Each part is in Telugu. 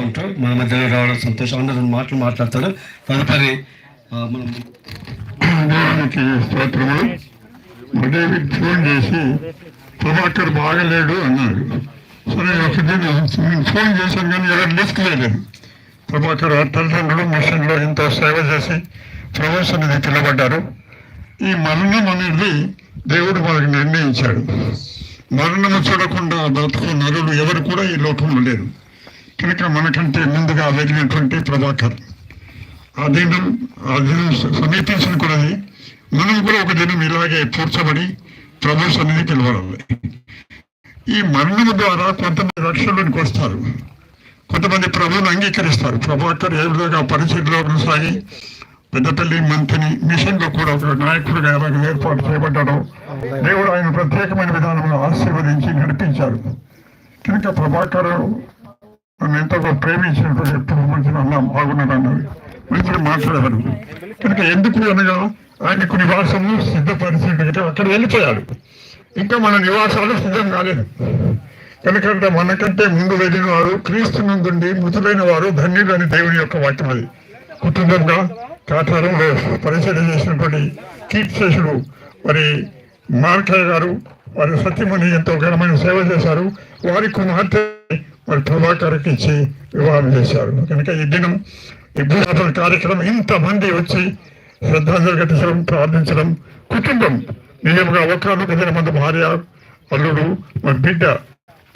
ఉంటూ మన మధ్యలో రావడం సంతోషం. అందరూ రెండు మాటలు మాట్లాడతారు. తదుపరి మనం స్తోత్రము ఫోన్ చేసి ప్రభాకర్ బాగలేడు అన్నాడు. సరే ఒక దిన ఫోన్ చేశాను కానీ ఎవరు లిఫ్ట్ చేయలేదు. ప్రభాకర్ తల్లిదండ్రులు మిషన్లో ఎంతో సేవ చేసి ప్రమోషన్ అనేది పిలబడ్డారు ఈ మరణం అనేది దేవుడు మనకు నిర్ణయించాడు. మరణము చూడకుండా బ్రతుకు నరుడు ఎవరు కూడా ఈ లోకంలో లేరు. కనుక మనకంటే ముందుగా వెళ్ళినటువంటి ప్రభాకర్. ఆ దినం ఆ దినం సమీపించిన కొలది మనం కూడా ఒక దినం ఇలాగే పూడ్చబడి ప్రభు సన్నిధి పిలవాలి ఈ మరణం ద్వారా కొంతమంది రక్షణలోనికి వస్తారు. కొంతమంది ప్రభువును అంగీకరిస్తారు. ప్రభాకర్ ఏ విధంగా పరిచయంలో కొనసాగి పెద్దపల్లి మంత్రిని మిషన్లో కూడా ఒక నాయకుడిగా ఎలాగ ఏర్పాటు చేయబడ్డాడో దేవుడు ఆయన ప్రత్యేకమైన విధానంలో ఆశీర్వదించి నడిపించారు. కనుక ప్రభాకర్ నన్ను ఎంతగా ప్రేమించినప్పుడు ఎప్పుడు మంచిగా అన్నా బాగున్నాడు అన్నది మంచిగా మాట్లాడేవాడు కనుక ఎందుకు అనగా ఆయనకు నివాసము సిద్ధపరిచినట్టు అక్కడ వెళ్ళిపోయాడు. ఇంకా మన నివాసాలు సిద్ధం కాలేదు. కనుక మనకంటే ముందు వెళ్ళిన వారు క్రీస్తు నందుండి మృతులైన వారు ధన్యులు అని దేవుని యొక్క వాక్యం అది. కుటుంబంగా కాటారం పరిచయం చేసినటువంటి కీర్తిశేషుడు మరి మార్కయ్య గారు వారి సత్యమణి ఎంతో ఘనమైన సేవ చేశారు. వారి కుమార్తె మరి ప్రభాకర్కి ఇచ్చి వివాహం చేశారు. కనుక ఈ దినం ఈ భూస్థాపన కార్యక్రమం ఇంతమంది వచ్చి శ్రద్ధాంజలి కట్టించడం ప్రార్థించడం కుటుంబం నిజంగా ఒకనొక దినమందు భార్య అల్లుడు మరి బిడ్డ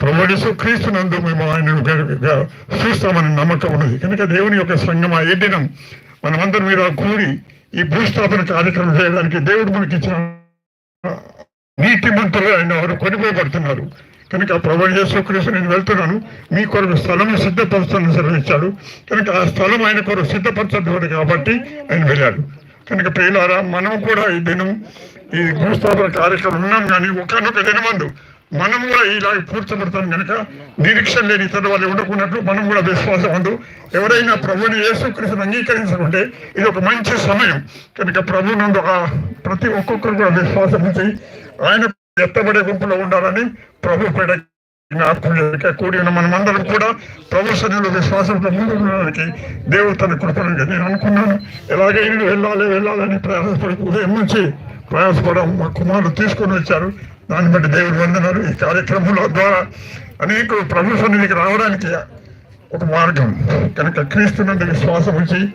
ప్రవడిసు క్రీస్తునందు మేము ఆయన చూస్తామని నమ్మకం ఉన్నది. కనుక దేవుని యొక్క సంగమ ఏ దినం మనమందరం మీరు కూడి ఈ భూస్థాపన కార్యక్రమం చేయడానికి దేవుడు మనకి ఇచ్చిన నీతి మంత్రులు ఆయన వారు కొనిపోబడుతున్నారు. కనుక ప్రభు యేసుక్రీస్తు నేను వెళ్తున్నాను. మీ కొరకు స్థలము సిద్ధపరుస్తానని సెలవిచ్చాడు. కనుక ఆ స్థలం ఆయన కొరకు సిద్ధపరచడం కాబట్టి ఆయన వెళ్ళాడు. కనుక ప్రియులారా మనం కూడా ఈ దినం ఈ భూస్థాపన కార్యక్రమం ఉన్నాం కానీ ఒకనొక దినమందు మనం కూడా ఇలాగ పూర్చబడతాం కనుక నిరీక్షణ లేని ఇతర వాళ్ళు ఉండకున్నట్లు మనం కూడా విశ్వాసం ఉండు ఎవరైనా ప్రభుని యేసుక్రీస్తుని అంగీకరించకుంటే ఇది ఒక మంచి సమయం. కనుక ప్రభు నందు ప్రతి ఒక్కొక్కరు కూడా విశ్వాసం ఉంచి ఆయన ఎత్తబడే గుంపులో ఉండాలని ప్రభు పేడ జ్ఞాపకం చేయక కూడి మనమందరం కూడా ప్రభు సన్నిధిలో విశ్వాసంతో ముందు ఉండడానికి దేవుడు తన కృపను నేను అనుకున్నాను. ఎలాగైనా వెళ్ళాలి వెళ్ళాలని ప్రయాసపడి ఉదయం నుంచి ప్రయాసపడడం మా కుమారుడు తీసుకొని వచ్చారు. దాన్ని బట్టి దేవుడు వందనారు ఈ కార్యక్రమంలో ద్వారా అనేక ప్రభు సన్నిధికి రావడానికి ఒక మార్గం. కనుక క్రీస్తు నుండి విశ్వాసం ఉంచి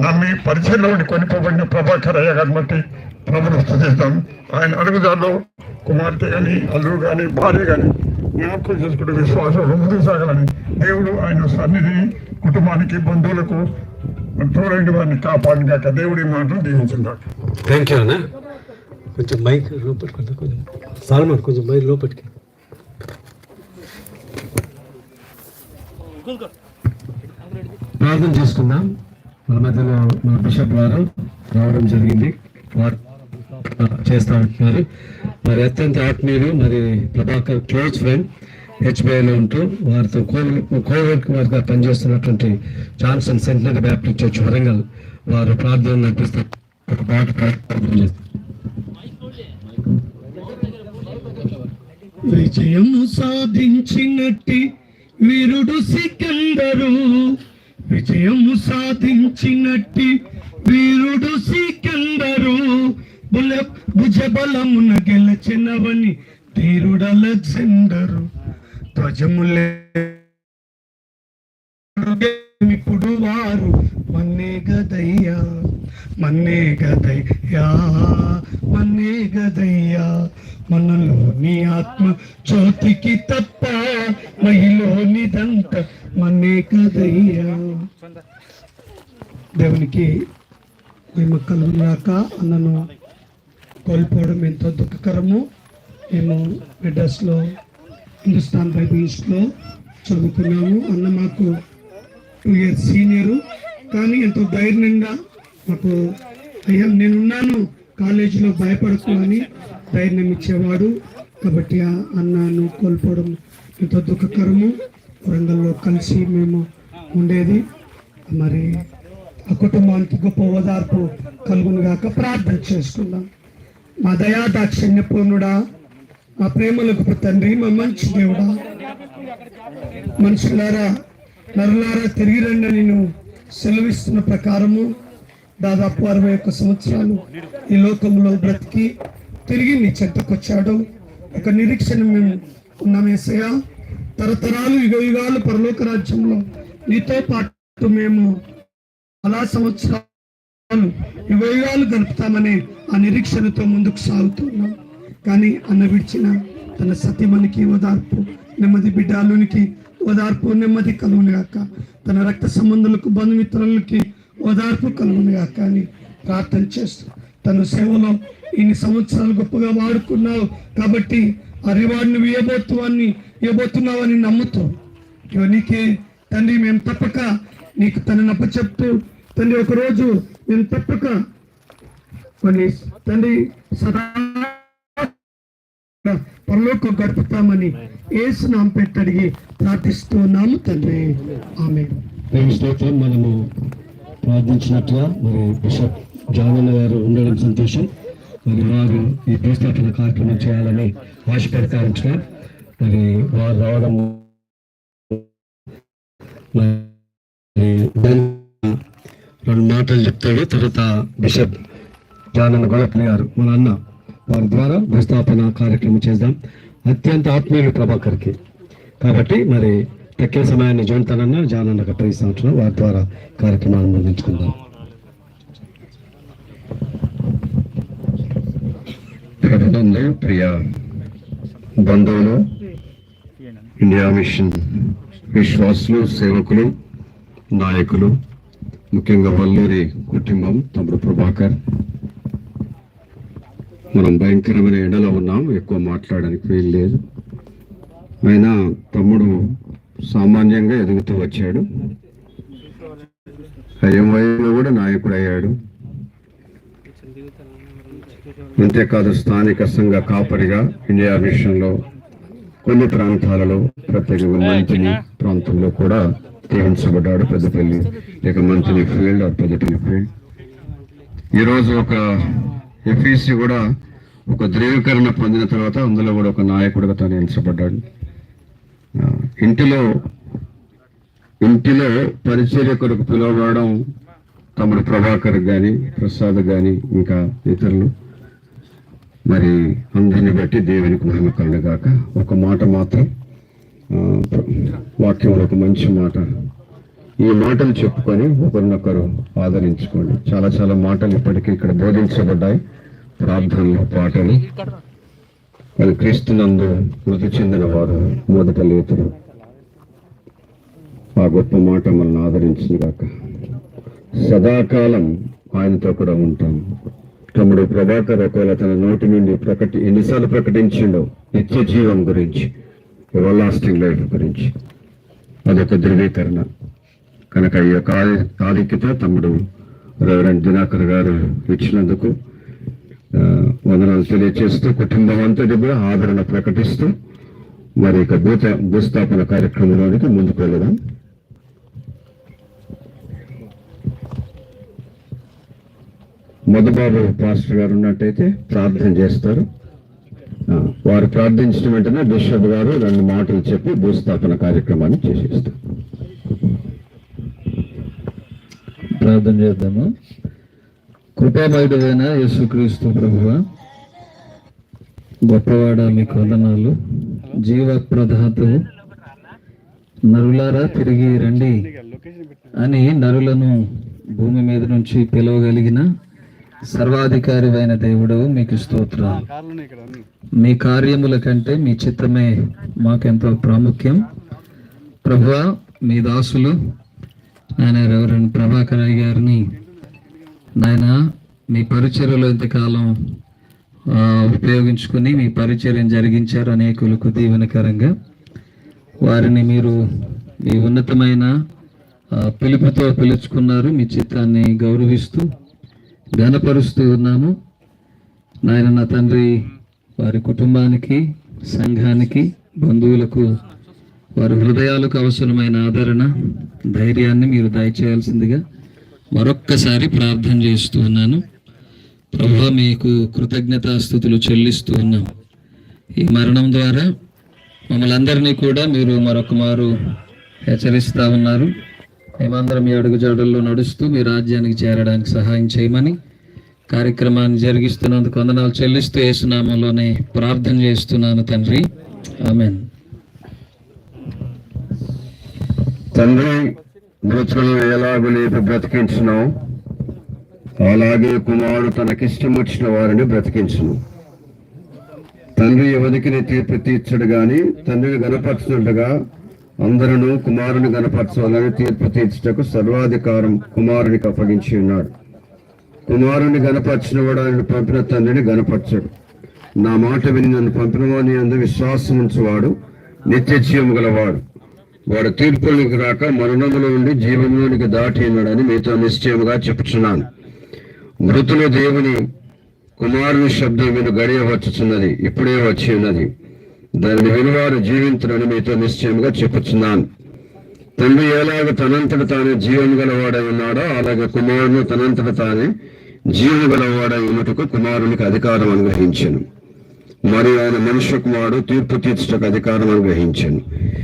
నమ్మి పరిచయంలో ఉండి కొనిపోబడిన ప్రభాకర్ అయ్య గారిని బట్టి ప్రభును ఆయన అడుగుదారిలో కుమార్తె కానీ అల్లుడు కానీ భార్య కానీ జ్ఞాపకం చేసుకుంటే విశ్వాసంలో ముందుకు సాగాలని దేవుడు ఆయన సన్నిధిని కుటుంబానికి బంధువులకు తోడండి వారిని కాపాడిన కాక దేవుడి మాటలు దీవించున్నాడు థ్యాంక్ యూ అన్న. కొంచెం మైక్ లోపలికి కొంచెం కొంచెం. సాల్మన్ కొంచెం మైక్ లోపలికి. ప్రార్థన చేసుకుందాం. మన మధ్యలో మన బిషప్ గారు రావడం జరిగింది. చేస్తా ఉంటున్నారు మరి అత్యంత ఆత్మీయులు మరి ప్రభాకర్ క్లోజ్ ఫ్రెండ్ హెచ్బిఐలో ఉంటూ వారితో కోవిడ్ కోవిడ్ వారిగా పనిచేస్తున్నటువంటి Johnson centenary Baptist church Warangal వారు ప్రార్థన నడిపిస్తూ ఒక పాట ప్రార్థన విజయం విజయము సాధించినట్టి వీరుడు సికందరు. విజయము సాధించినట్టి వీరుడు సికందరు. బుల భుజబలమున గెలచినవని ధీరుడల అలెగ్జాండరు ధ్వజములే ఇప్పుడు వారు మన్నే గదయ్యా మన్నే గదయ్యా మన్నే గదయ్యా. మనలోని ఆత్మ జ్యోతికి తప్ప మహిలోనిదంత మన్నే గదయ్యా. దేవునికి మేము కలుగునాక అన్నను కోల్పోవడం ఎంతో దుఃఖకరము. మేము మెడ్రాస్లో హిందుస్థాన్ బైబిల్స్లో చదువుకున్నాము. అన్న మాకు టూ ఇయర్స్ సీనియరు. కానీ ఎంతో ధైర్యంగా మాకు అయ్యా నేనున్నాను. కాలేజీలో భయపడకు అని ధైర్యం ఇచ్చేవాడు. కాబట్టి ఆ అన్నను కోల్పోవడం ఎంతో దుఃఖకరము. వరంగల్లో కలిసి మేము ఉండేది. మరి ఆ కుటుంబానికి గొప్ప ఓదార్పు కలుగును గాక ప్రార్థన చేసుకుందాం. మా దయా దాక్షిణ్య పూర్ణుడా మా ప్రేమలకు తండ్రి మా మంచి దేవుడా. మనుషులారా నరులారా తిరిగి రండి నేను సెలవిస్తున్న ప్రకారము దాదాపు అరవై ఒక్క సంవత్సరాలు ఈ లోకంలో బ్రతికి తిరిగి నీ చెంతకొచ్చాడు. ఒక నిరీక్షణ మేము ఉన్నామేసయ్యా తరతరాలు యుగ యుగాలు పరలోక రాజ్యంలో నీతో పాటు మేము అలా సంవత్సరాలు యుగ గడుపుతామనే ఆ నిరీక్షణతో ముందుకు సాగుతున్నాం. కానీ అన్న విడిచిన తన సతీమణికి ఓదార్పు నెమ్మది బిడ్డాలునికి ఓదార్పు నెమ్మది కలుగునుగాక తన రక్త సంబంధులకు బంధుమిత్రులకి ఓదార్పు కలుగునుగాక అని ప్రార్థన చేస్తూ తన సేవలో ఇన్ని సంవత్సరాలు గొప్పగా వాడుకున్నావు కాబట్టి ఆ రివార్డ్ నువ్వు ఇవ్వబోతువాన్ని ఇవ్వబోతున్నావని నమ్ముతూ నీకే తండ్రి మేము తప్పక నీకు తనని అప్పచెప్తూ తండ్రి ఒకరోజు మేము తప్పక కొన్ని తండ్రి సదా పరలోకి గడుపుతామని ఏసు నామ పెట్టి అడిగి ప్రార్థిస్తున్నాము తండ్రి. ఆమె ప్రేమ స్తోత్రం మనము ప్రార్థించినట్లుగా మరి బిషప్ జానన్న గారు ఉండడం సంతోషం. మరి వారు ఈ ప్రస్థాపన కార్యక్రమం చేయాలని ఆశపడతారు ఉంటున్నారు మరి వారు రావడం మరి కొన్ని మాటలు చెప్తాడు తర్వాత బిషప్ జానన్న గొడపల్లి గారు మన అన్న వారి ద్వారా ప్రస్థాపన కార్యక్రమం చేద్దాం. అత్యంత ఆత్మీయులు ప్రభాకర్కి. కాబట్టి మరి తక్కువ సమయాన్ని జోన్తనన్న జానన్నకు సంవత్సరం వారి ద్వారా కార్యక్రమాన్ని అందించుకుందాం. ప్రియ బంధువులు ఇండియా మిషన్ విశ్వాసులు సేవకులు నాయకులు ముఖ్యంగా వల్లూరి కుటుంబం తమ్ముడు ప్రభాకర్. మనం భయంకరమైన ఎండలో ఉన్నాం ఎక్కువ మాట్లాడడానికి వీలు లేదు. అయినా తమ్ముడు సామాన్యంగా ఎదుగుతూ వచ్చాడు. ఐఎంవైలో కూడా నాయకుడు అయ్యాడు అంతేకాదు స్థానిక సంఘ కాపరిగా ఇండియా మిషన్లో కొన్ని ప్రాంతాలలో ప్రత్యేకంగా మంతిని ప్రాంతంలో కూడా దీవించబడ్డాడు పెద్దపల్లి లేక మంతిని ఫీల్డ్ ఆర్ పెద్దపల్లి ఫీల్డ్ ఈరోజు ఒక ఎఫీసీ కూడా ఒక ధృవీకరణ పొందిన తర్వాత అందులో కూడా ఒక నాయకుడిగా తను ఎంచబడ్డాడు. ఇంటిలో ఇంటిలో పరిచర్య కొరకు పిలువబడడం తమ్ముడు ప్రభాకర్ కానీ ప్రసాద్ కానీ ఇంకా ఇతరులు. మరి అందరిని బట్టి దేవునికి మహిమ కలుగాక ఒక మాట మాత్రం వాక్యంలో ఒక మంచి మాట. ఈ మాటలు చెప్పుకొని ఒకరినొకరు ఆదరించుకోండి. చాలా చాలా మాటలు ఇప్పటికీ ఇక్కడ బోధించబడ్డాయి. ప్రార్థనలు పాటలు. వాళ్ళు క్రీస్తునందు మృతి చెందిన వారు మొదట లేతురు. ఆ గొప్ప మాట మనల్ని ఆదరించింది కాక సదాకాలం ఆయనతో కూడా ఉంటాం. తమ్ముడు ప్రభాకర్ ఒకవేళ తన నోటి నుండి ప్రకటి ఎన్నిసార్లు ప్రకటించిండో నిత్య జీవం గురించి ఎవర్ లాస్టింగ్ లైఫ్ గురించి. అదొక ధృవీకరణ. కనుక ఈ యొక్క ఆధిక్యత తమ్ముడు రెవరెంట్ దినాకర్ గారు ఇచ్చినందుకు వందనాలు తెలియజేస్తూ కుటుంబం అంతటి కూడా ఆదరణ ప్రకటిస్తూ మరి ఇక భూత భూస్థాపన కార్యక్రమంలోనికి ముందుకు వెళ్ళడం మధుబాబు పాస్టర్ గారు ఉన్నట్టయితే ప్రార్థన చేస్తారు. వారు ప్రార్థించిన వెంటనే బిషప్ గారు రెండు మాటలు చెప్పి భూస్థాపన కార్యక్రమాన్ని చేసేస్తారు. ప్రార్థన చేద్దాము. కృపామయుడైన యేసుక్రీస్తు ప్రభువ గొప్పవాడ మీకు వందనాలు జీవ ప్రదాతవు నరులారా తిరిగి రండి అని నరులను భూమి మీద నుంచి పిలవగలిగిన సర్వాధికారి అయిన దేవుడు మీకు స్తోత్రాలు మీ కార్యముల కంటే మీ చిత్తమే మాకెంతో ప్రాముఖ్యం. ప్రభువా మీ దాసులు ఆయన రెవరెండ్ ప్రభాకర్ గారిని నాయన మీ పరిచర్యలో ఇంతకాలం ఆ, ఉపయోగించుకుని మీ పరిచర్యను జరిగించారు అనేకులకు దీవెనకరంగా. వారిని మీరు మీ ఉన్నతమైన పిలుపుతో పిలుచుకున్నారు. మీ చిత్తాన్ని గౌరవిస్తూ ఘనపరుస్తూ ఉన్నాము. నాయన నా తండ్రి వారి కుటుంబానికి సంఘానికి బంధువులకు వారి హృదయాలకు అవసరమైన ఆదరణ ధైర్యాన్ని మీరు దయచేయాల్సిందిగా మరొక్కసారి ప్రార్థన చేస్తూ ఉన్నాను. ప్రభా మీకు కృతజ్ఞతాస్థుతులు చెల్లిస్తూ ఉన్నాం. ఈ మరణం ద్వారా మమ్మల్ని అందరినీ కూడా మీరు మరొక మారు హెచ్చరిస్తూ ఉన్నారు. మేమందరం మీ అడుగుజాడల్లో నడుస్తూ మీ రాజ్యానికి చేరడానికి సహాయం చేయమని కార్యక్రమాన్ని జరిగిస్తున్నందుకు వందనాలు చెల్లిస్తూ యేసునామంలోనే ప్రార్థన చేస్తున్నాను తండ్రి. ఆమెన్. తండ్రి మృతులను ఎలాగో లేపి బ్రతికించినావు అలాగే కుమారుడు తనకిష్టం వచ్చిన వారిని బ్రతికించును. తండ్రి ఎవరికి తీర్పు తీర్చడు గాని తండ్రిని గనపరచుండగా అందరూ కుమారుని గనపరచాలని తీర్పు తీర్చుటకు సర్వాధికారం కుమారునికి అప్పగించి ఉన్నాడు. కుమారుని గనపరిచిన వాడు ఆయన పంపిన తండ్రిని గనపరచడు నా మాట విని నన్ను పంపిన వాని అందు విశ్వాసం ఉంచువాడు నిత్య జీవం గలవాడు. వాడు తీర్పులకు రాక మరణములో ఉండి జీవంలోనికి దాటి ఉన్నాడని మీతో నిశ్చయముగా చెప్పుచున్నాను. మృతులు దేవుని కుమారుని శబ్దం విను గడియ వచ్చుచున్నది ఇప్పుడే వచ్చి ఉన్నది. దానిని వినివారు జీవించడని మీతో నిశ్చయముగా చెప్పుచున్నాను. తండ్రి ఎలాగ తనంతట తానే జీవం గలవాడై ఉన్నాడో అలాగే కుమారుని తనంతట తానే జీవం గలవాడై ఉన్నట్టుకు కుమారునికి అధికారం అనుగ్రహించాను. మరియు ఆయన మనుష్య కుమారుడు తీర్పు తీర్చుటకు అధికారం అనుగ్రహించాను.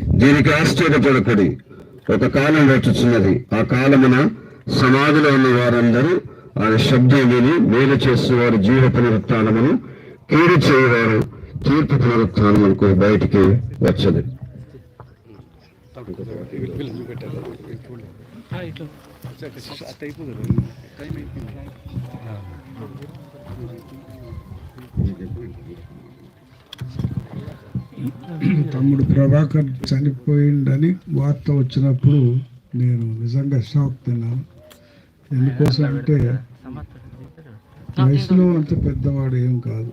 దీనికి ఆశ్చర్యపడకడి. ఒక కాలం వచ్చుచున్నది ఆ కాలమున సమాధిలో ఉన్న వారందరూ ఆయన శబ్దం విని మేలు చేసేవారు జీవ పునరుత్నమును కీడు చేయవారు. తీర్పు అనుకో బయటికి వచ్చదు. తమ్ముడు ప్రభాకర్ చనిపోయిండని వార్త వచ్చినప్పుడు నేను నిజంగా షాక్ తిన్నాను ఎందుకోసం అంటే వయసులో అంత పెద్దవాడు ఏం కాదు.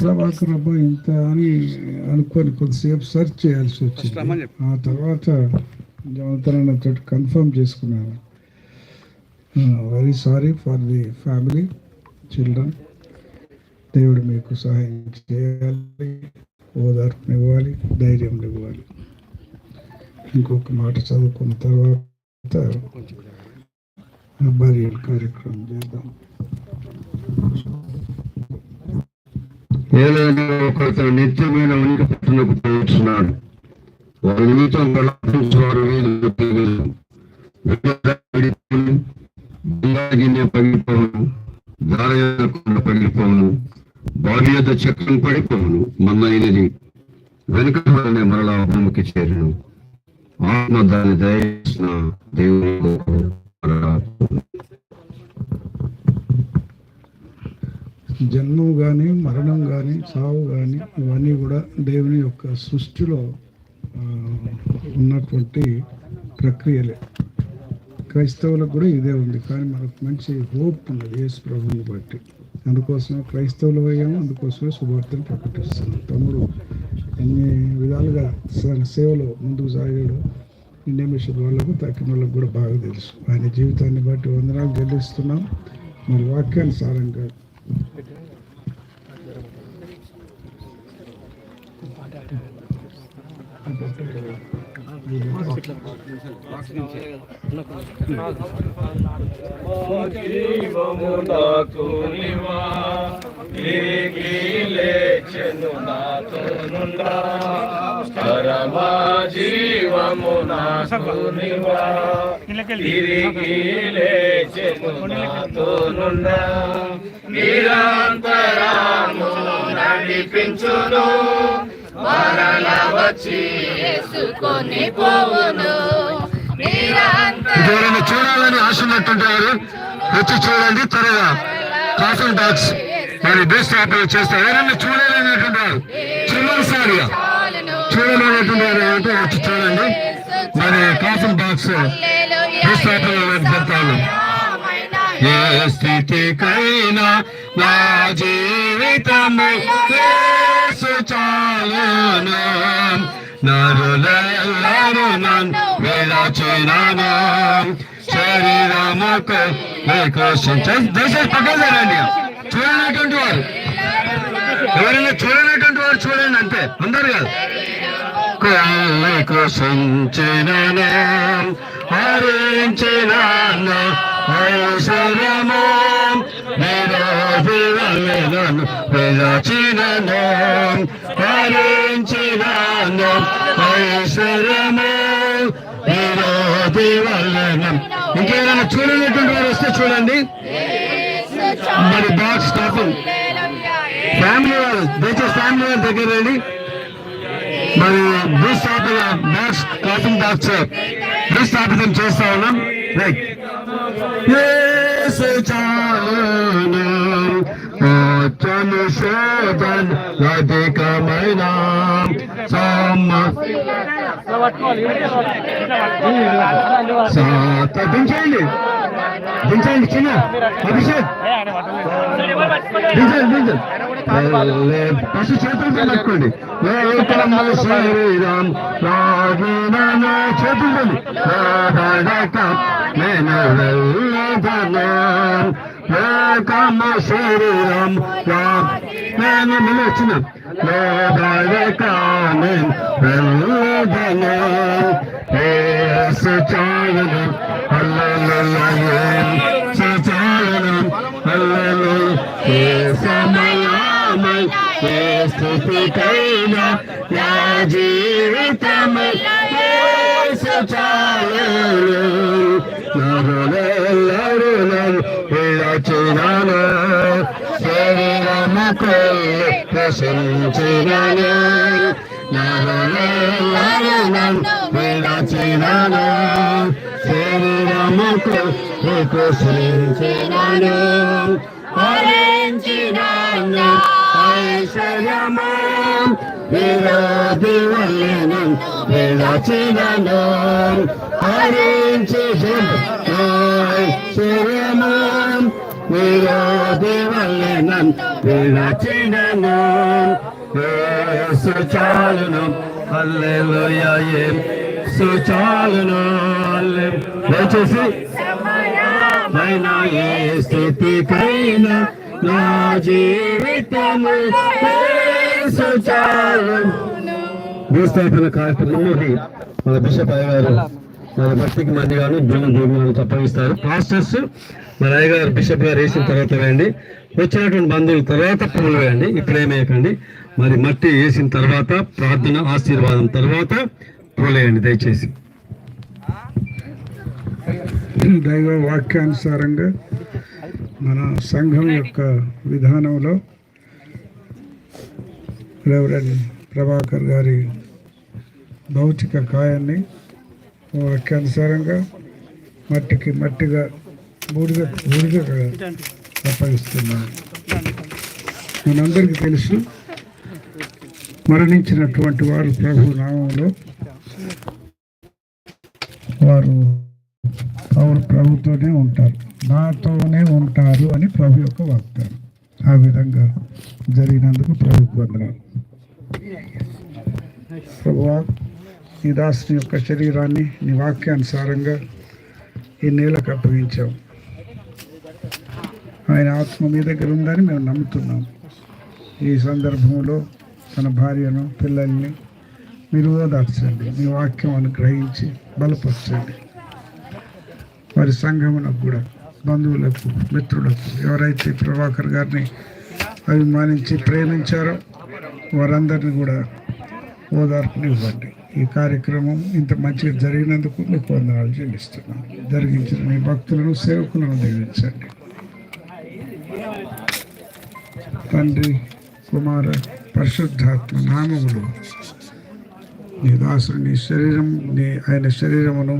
ప్రభాకర్ అబ్బా ఇంత అని అనుకొని కొద్దిసేపు సెర్చ్ చేయాల్సి వచ్చింది. ఆ తర్వాత జవతరన్నతో కన్ఫర్మ్ చేసుకున్నాను. Very sorry for the family children దేవుడు మీకు సహాయం చేయాలి ఓదార్పునివ్వాలి ధైర్యం ఇవ్వాలి. ఇంకొక మాట చదువుకున్న తర్వాత బరియల్ కార్యక్రమం చేద్దాం. ఏదైనా ఒకరు నిత్యమైన ఉనికి పట్టునకు పోతున్నాడు వారి నిమిత్తం వారు గిన్నె పగిలిపోవను దారయాన పగిలిపోవను పగిలిపోవును బావి యొద్ద చక్రం పడిపోవను మన్నైనది వెనుక వలనే మరలా భూమికి చేరును. ఆత్మ దాన్ని దయచేసిన దేవుని జన్మం కానీ మరణం కానీ సావు కానీ ఇవన్నీ కూడా దేవుని యొక్క సృష్టిలో ఉన్నటువంటి ప్రక్రియలే. క్రైస్తవులకు కూడా ఇదే ఉంది. కానీ మనకు మంచి హోప్ ఉన్నది యేసు ప్రభుని బట్టి. అందుకోసమే క్రైస్తవులు అయ్యాము అందుకోసమే శుభార్తను ప్రకటిస్తున్నాం. తమ్ముడు ఎన్ని విధాలుగా సేవలో ముందుకు సాగాడు ఇండియా వాళ్ళకు తక్కిన వాళ్ళకు కూడా బాగా తెలుసు. ఆయన జీవితాన్ని బట్టి వందనాలు చెల్లిస్తున్నాం. మరి వాక్యానుసారంగా జీవము నాకు నివా తిరిగి లేచెను నాతోనుండా నిరంతరము నడిపించును మరల వచ్చి చేసుకొని పోవును నిరంతరం ఎవరైనా చూడాలని ఆశ ఉన్నటువంటి వారు వచ్చి చూడండి త్వరగా. కాఫీ డాక్స్ మరి బెస్ట్ ఆపరేట్ చేస్తారు. ఎవరైనా చూడాలనేటువంటి వారు. చివరిసారిగా చూడాలనేటువంటి వారు అంటే వచ్చి చూడండి. మరి కాఫన్ బాక్స్ ఆపరేట్ పెడతాను ఏ స్థితికైనా నా జీవితము చాలును. నరులెల్లరూ నన్ను విరచినాను శరీరముకు దయచేసి పక్కన చూడనటువంటి వారు. ఎవరైనా చూడనటువంటి వారు చూడండి అంతే. అందరు కాదు. కృషించినను హరించినను అవసరము విరచినను హరించినాను ఐశ్వర్యము విరోధి వలన ఇంకేదైనా చూడనటువంటి వారు వస్తే చూడండి. మరి బాక్స్ స్టాపింగ్ ఫ్యామిలీ వాళ్ళు దయచేసి ఫ్యామిలీ వాళ్ళ దగ్గర రండి. మరి భూస్థాపన బాక్స్ కాపింగ్ బాక్స్ భూస్థాపితం చేస్తా ఉన్నాం. రైట్. యేసు చాలును. ఓచను శోధన్ అధికమైన సమ్మ దించండి దించండి చిన్న అభిషేక్. దించండి దించండి పశు చేతులతో పట్టుకోండి. ఏకమ్మ శరీరం రాగిన చేతులు రాడక శరీరం నేను మళ్ళీ వచ్చిన రాడక నేను వెళ్ళదను ఏ సమయమై ఏ స్థితికైనా నా జీవితమై. నరులెల్లరూ నన్ను శరీరము కొల్లి ప్రశంచినాను నరులెల్లరూ నన్ను విడచినాను శరీరము కొల్లి ప్రశంచినాను హరించినాను ఐశ్వర్యము విరోధి వల్లెను విడచినను. హరించి ఐశ్వర్యము విరోధి వల్లెను విడచినను యేసు చాలును హల్లెలూయా యేసు చాలును దయచేసి. అయినా ఏ స్థితికైనా నా జీవితము యేసు చాలును. భూస్థాపన కార్యక్రమంలోకి మన బిషప్ అయ్యగారు. మన భక్తికి మందిగాను భూమి భూమిగాను తప్పగిస్తారు. పాస్టర్స్ మన అయ్యగారు బిషప్ గారు వేసిన తర్వాత వేయండి. వచ్చినటువంటి బంధువుల తర్వాత పూలు వేయండి. ఇప్పుడు ఏమేయకండి మరి మట్టి వేసిన తర్వాత ప్రార్థన ఆశీర్వాదం తర్వాత పువ్వులు వేయండి దయచేసి దైవ వాక్యానుసారంగా మన సంఘం యొక్క విధానంలో రెవరెండ్ ప్రభాకర్ గారి భౌతిక కాయాన్ని వాక్యానుసారంగా మట్టికి మట్టిగా బూడిద బూడిదగా అప్పగిస్తున్నాను మనందరికీ తెలుసు మరణించినటువంటి వారు ప్రభు నామంలో వారు వారు ప్రభుతోనే ఉంటారు. నాతోనే ఉంటారు అని ప్రభు యొక్క వాగ్దానం. ఆ విధంగా జరిగినందుకు ప్రభుత్వ వందనాలు. ప్రభువా నీ దాసుని యొక్క శరీరాన్ని నీ వాక్యానుసారంగా ఈ నేలకు అప్పగించాం ఆయన ఆత్మ మీ దగ్గర ఉందని మేము నమ్ముతున్నాం. ఈ సందర్భంలో తన భార్యను పిల్లల్ని మీరు ఓదార్చండి. మీ వాక్యం అనుగ్రహించి బలపరచండి. వారి సంఘమునకు కూడా బంధువులకు మిత్రులకు ఎవరైతే ప్రభాకర్ గారిని అభిమానించి ప్రేమించారో వారందరినీ కూడా ఓదార్పునివ్వండి. ఈ కార్యక్రమం ఇంత మంచిగా జరిగినందుకు మీకు వందనాలు చెల్లిస్తున్నాను జరిగించిన మీ భక్తులను సేవకులను దీవించండి. తండ్రి కుమార పరిశుద్ధాత్మ నామములు నీ దాసుడు నీ శరీరం నీ ఆయన శరీరమును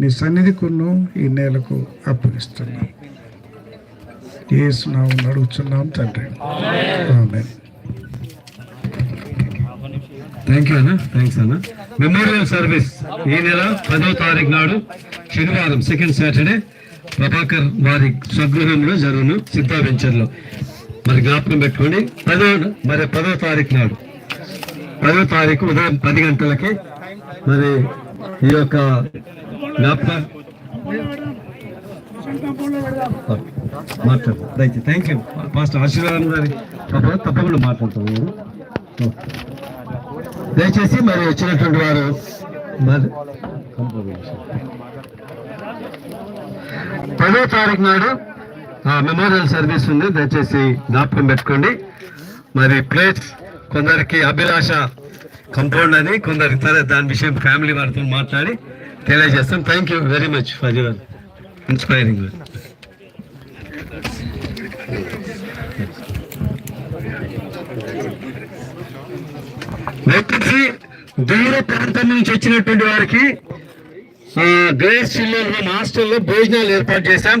నీ సన్నిధికును ఈ నేలకు అప్పగిస్తున్నాం. ఏసునామం అడుగుతున్నాం తండ్రి. థ్యాంక్ యూ అన్న. థ్యాంక్స్ అన్న. మెమోరియల్ సర్వీస్ ఈ నెల పదో తారీఖు నాడు శనివారం సెకండ్ సాటర్డే ప్రభాకర్ వారి స్వగృహంలో జరుగును సిద్ధావెంచర్లో మరి జ్ఞాపకం పెట్టుకోండి పదో మరి పదో తారీఖు నాడు. పదో తారీఖు ఉదయం పది గంటలకి మరి ఈ యొక్క జ్ఞాపక మాట్లాడు థ్యాంక్ యూ పాస్టర్ ఆశీర్వాదం గారి తప్ప- తప్పకుండా మాట్లాడతాం దయచేసి మరి వచ్చినటువంటి వారు. పదో తారీఖు నాడు మెమోరియల్ సర్వీస్ ఉంది. దయచేసి జ్ఞాపకం పెట్టుకోండి. మరి ప్లేట్స్ కొందరికి అభిలాష కంపౌండ్ అని కొందరికి సరే దాని విషయం ఫ్యామిలీ వారితో మాట్లాడి తెలియజేస్తాం. Thank you very much for your inspiring దయచేసి దూర ప్రాంతం నుంచి వచ్చినటువంటి వారికి గ్రేస్ చిల్డ్రన్ హోమ్ హాస్టల్లో భోజనాలు ఏర్పాటు చేశాం.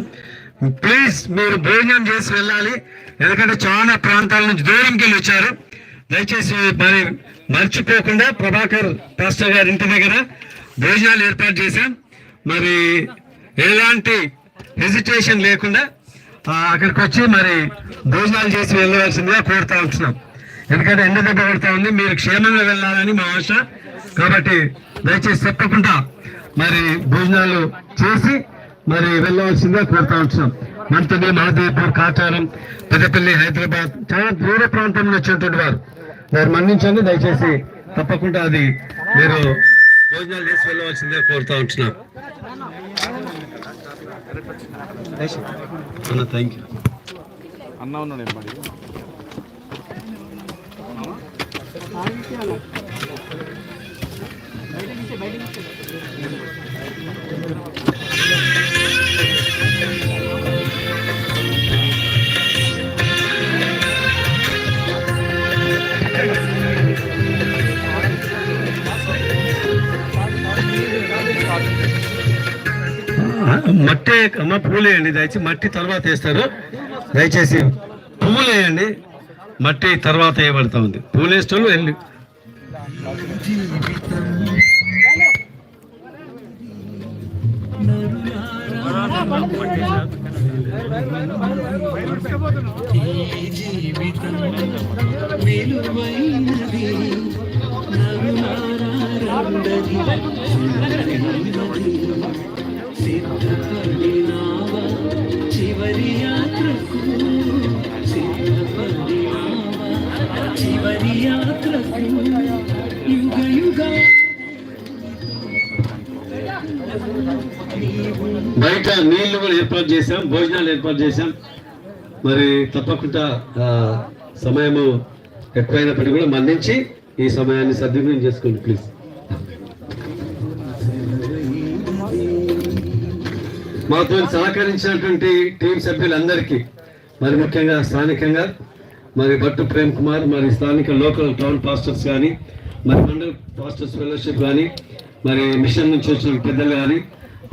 ప్లీజ్ మీరు భోజనం చేసి వెళ్ళాలి. ఎందుకంటే చాలా ప్రాంతాల నుంచి దూరంకి వెళ్ళి వచ్చారు. దయచేసి మరి మర్చిపోకుండా ప్రభాకర్ పాస్టర్ గారి ఇంటి దగ్గర భోజనాలు ఏర్పాటు చేశాం. మరి ఎలాంటి హెజిటేషన్ లేకుండా అక్కడికి వచ్చి మరి భోజనాలు చేసి వెళ్ళవలసిందిగా కోరుతా ఉంటున్నాం. ఎందుకంటే ఎండ దెబ్బ పడుతా ఉంది మీరు క్షేమంగా వెళ్ళాలని మా ఆశ. కాబట్టి దయచేసి తప్పకుండా మరి భోజనాలు చేసి మరి వెళ్ళవలసిందిగా కోరుతా ఉంటున్నాం. మంతని మహదేవ్పూర్ కాటారం పెద్దపల్లి హైదరాబాద్ చాలా దూర ప్రాంతం నుంచి వచ్చినటువంటి వారు. వారు మన్నించండి దయచేసి తప్పకుండా అది మీరు భోజనాలు చేసి వెళ్ళవలసిందిగా కోరుతా ఉంటున్నాం. అన్న థ్యాంక్ యూ మట్టి అమ్మ పూలు వేయండి దయచేసి మట్టి తర్వాత వేస్తారు. దయచేసి పువ్వులు వేయండి. మట్టి తర్వాత వేయబడతా ఉంది పూలు వెళ్ళి. జీవితం బయట నీళ్ళు కూడా ఏర్పాటు చేశాం భోజనాలు ఏర్పాటు చేశాం. మరి తప్పకుండా సమయము ఎక్కువైనప్పటికీ కూడా మన్నించి ఈ సమయాన్ని సద్వినియోగం చేసుకోండి ప్లీజ్. మాతో సహకరించినటువంటి టీం సభ్యులందరికీ మరి ముఖ్యంగా స్థానికంగా మరి భట్టు ప్రేమ్ కుమార్ మరి స్థానిక లోకల్ టౌన్ పాస్టర్స్ కానీ మరి మండల పాస్టర్స్ ఫెలోషిప్ కానీ మరి మిషన్ నుంచి వచ్చిన పెద్దలు కానీ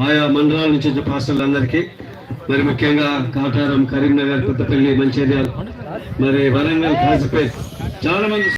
ఆయా మండలాల నుంచి వచ్చిన పాస్టర్లందరికీ మరి ముఖ్యంగా కాటారం కరీంనగర్ కొత్తపల్లి మంచిర్యాల మరి వరంగల్ కాజిపేట్ చాలా మంది